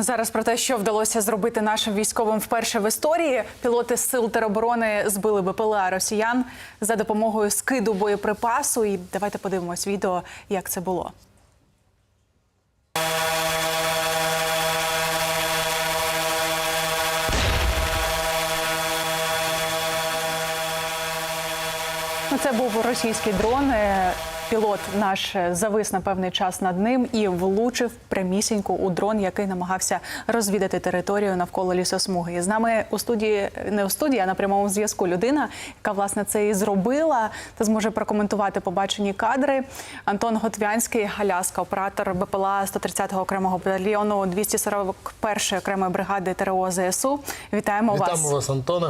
Зараз про те, що вдалося зробити нашим військовим вперше в історії. Пілоти сил тероборони збили БПЛА росіян за допомогою скиду боєприпасу. І давайте подивимось відео, як це було. Ну, Це був російський дрон. Е, Пілот наш е, завис на певний час над ним і влучив прямісінько у дрон, який намагався розвідати територію навколо лісосмуги. І з нами у студії не у студії, а на прямому зв'язку людина, яка власне це і зробила, та зможе прокоментувати побачені кадри. Антон Готвянський, Галяска, оператор БПЛА 130-го окремого батальйону 241-ї окремої бригади ТРО ЗСУ. Вітаємо, вас. Вітаємо вас, Антоне.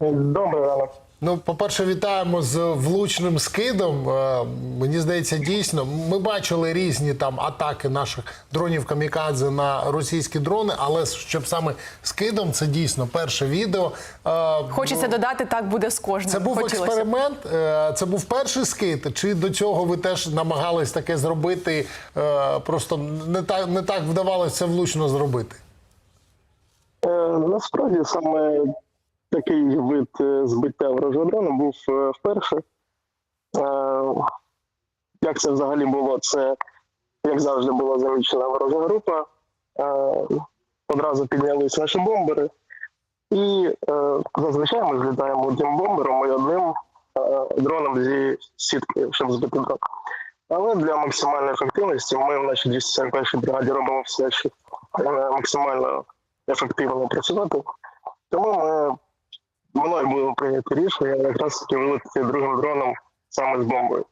Добрий ранок. Ну, по-перше, вітаємо з влучним скидом. Е, Мені здається, дійсно, ми бачили різні там атаки наших дронів камікадзе на російські дрони, але щоб саме скидом, це дійсно перше відео. Е, Хочеться додати, так буде з кожним. Це був Хотілося експеримент. е, Це був перший скид. Чи до цього ви теж намагались таке зробити? е, Просто не так не так вдавалося влучно зробити. Е, насправді саме такий вид е, збиття ворожого був е, вперше. Е, як це взагалі було? Це, як завжди, була замічена ворожа група. Одразу піднялись наші бомбери. І зазвичай ми злітаємо одним бомбером і одним дроном зі сітки, щоб збити дрон. Але для максимальної ефективності ми в нашій 241 бригаді робимо все, щоб максимально ефективно працювати. Тому ми мною було прийнято рішення якраз вилетіти другим дроном саме з бомбою.